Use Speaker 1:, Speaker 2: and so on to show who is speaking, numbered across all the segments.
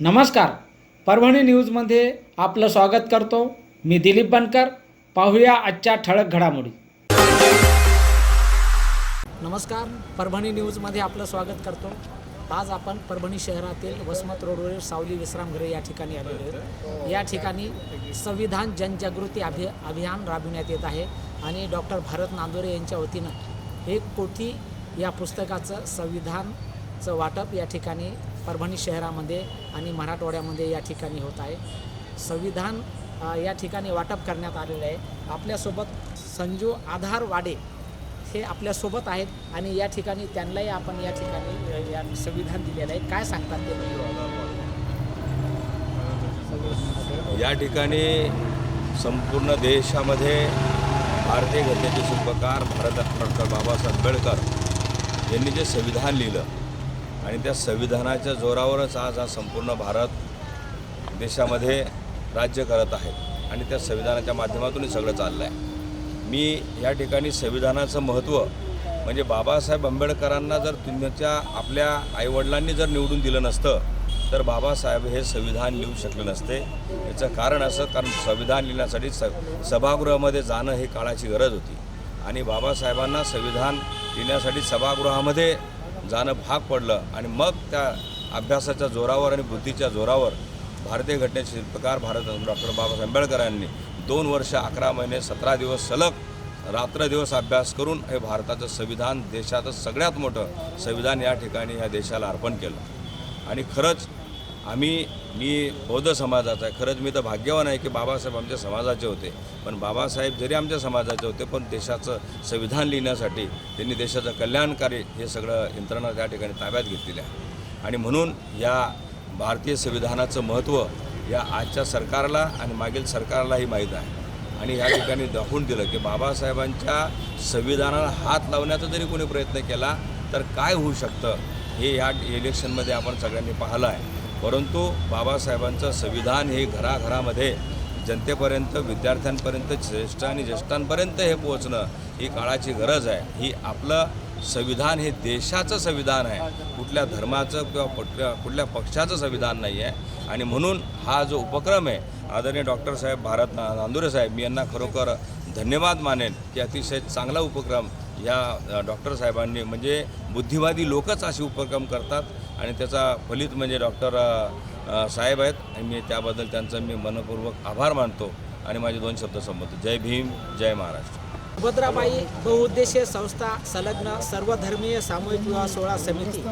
Speaker 1: नमस्कार. परभणी न्यूजमध्ये आपलं स्वागत करतो. मी दिलीप बनकर. पाहूया आजच्या ठळक घडामोडी. नमस्कार. परभणी न्यूजमध्ये आपलं स्वागत करतो. आज आपण परभणी शहरातील वसमत रोडवरील सावली विश्रामगृह या ठिकाणी आलेलो आहोत या ठिकाणी संविधान जनजागृती अभि अभियान राबविण्यात येत आहे आणि डॉक्टर भारत नांदोरे यांच्या वतीनं एक कोटी या पुस्तकाचं संविधानचं वाटप या ठिकाणी परभणी शहरामध्ये आणि मराठवाड्यामध्ये या ठिकाणी होत आहे. संविधान या ठिकाणी वाटप करण्यात आलेलं आहे. आपल्यासोबत संजू आधार वाडे हे आपल्यासोबत आहेत आणि या ठिकाणी त्यांनाही आपण या ठिकाणी या संविधान दिलेलं आहे. काय सांगतात ते
Speaker 2: या ठिकाणी संपूर्ण देशामध्ये भारतीय घटनेचे शिल्पकार भारत डॉक्टर बाबासाहेब आंबेडकर यांनी जे संविधान लिहिलं आणि त्या संविधानाच्या जोरावरच आज हा संपूर्ण भारत देशामध्ये राज्य करत आहे आणि त्या संविधानाच्या माध्यमातून सगळं चाललं आहे मी या ठिकाणी संविधानाचं महत्त्व म्हणजे बाबासाहेब आंबेडकरांना जर तुमच्या आपल्या आईवडिलांनी जर निवडून दिलं नसतं तर बाबासाहेब हे संविधान लिहू शकले नसते. याचं कारण असं कारण संविधान लिहिण्यासाठी स सभागृहामध्ये जाणं ही काळाची गरज होती. आणि बाबासाहेबांना संविधान लिहिण्यासाठी सभागृहामध्ये जाणं भाग पडलं आणि मग त्या अभ्यासाच्या जोरावर आणि बुद्धीच्या जोरावर भारतीय घटनेचे शिल्पकार भारत डॉक्टर बाबासाहेब आंबेडकरांनी दोन वर्ष अकरा महिने सतरा दिवस सलग रात्रदिवस अभ्यास करून हे भारताचं संविधान देशाचं सगळ्यात मोठं संविधान या ठिकाणी या देशाला अर्पण केलं. आणि खरंच आम्ही मी बौद्ध समाजाचा आहे. खरंच मी तर भाग्यवान आहे की बाबासाहेब आमच्या समाजाचे होते. पण बाबासाहेब जरी आमच्या समाजाचे होते पण देशाचं संविधान लिहिण्यासाठी त्यांनी देशाचं कल्याणकारी हे सगळं यंत्रणा त्या ठिकाणी ताब्यात घेतलेली आहे. आणि म्हणून या भारतीय संविधानाचं महत्त्व या आजच्या सरकारला आणि मागील सरकारलाही माहीत आहे. आणि या ठिकाणी दाखवून दिलं की बाबासाहेबांच्या संविधानाला हात लावण्याचा जरी कोणी प्रयत्न केला तर काय होऊ शकतं हे या इलेक्शनमध्ये आपण सगळ्यांनी पाहिलं आहे. परंतु बाबासाहेबांचं संविधान हे घराघरामध्ये जनतेपर्यंत विद्यार्थ्यांपर्यंत ज्येष्ठ आणि ज्येष्ठांपर्यंत हे पोहोचणं ही काळाची गरज आहे. ही आपलं संविधान हे देशाचं संविधान आहे. कुठल्या धर्माचं किंवा कुठल्या कुठल्या पक्षाचं संविधान नाही आहे. आणि म्हणून हा जो उपक्रम आहे आदरणीय डॉक्टर साहेब भारत नांदुरे साहेब मी यांना खरोखर धन्यवाद मानेन की अतिशय चांगला उपक्रम या डॉक्टर साहेबांनी म्हणजे बुद्धिवादी लोकच असे उपक्रम करतात आणि त्याचा फलित म्हणजे डॉक्टर साहेब आहेत. आणि मी त्याबद्दल त्यांचं मी मनपूर्वक आभार मानतो आणि माझे दोन शब्द संबंध जय भीम जय महाराष्ट्र.
Speaker 1: सुभद्राबाई बहुउद्देशीय संस्था संलग्न सर्वधर्मीय सामूहिक विवाह सोहळा समिती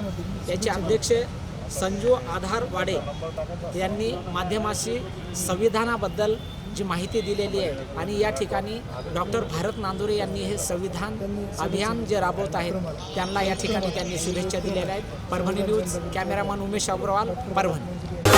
Speaker 1: याचे अध्यक्ष संजू आधार वाडे यांनी माध्यमाशी संविधानाबद्दल जी माहिती दिलेली आहे. आणि या ठिकाणी डॉक्टर भारत नांदुरे यांनी हे संविधान अभियान जे राबवत आहेत त्यांना या ठिकाणी त्यांनी शुभेच्छा दिलेल्या आहेत. Parbhani news cameraman Umesh Agrawal Parbhani.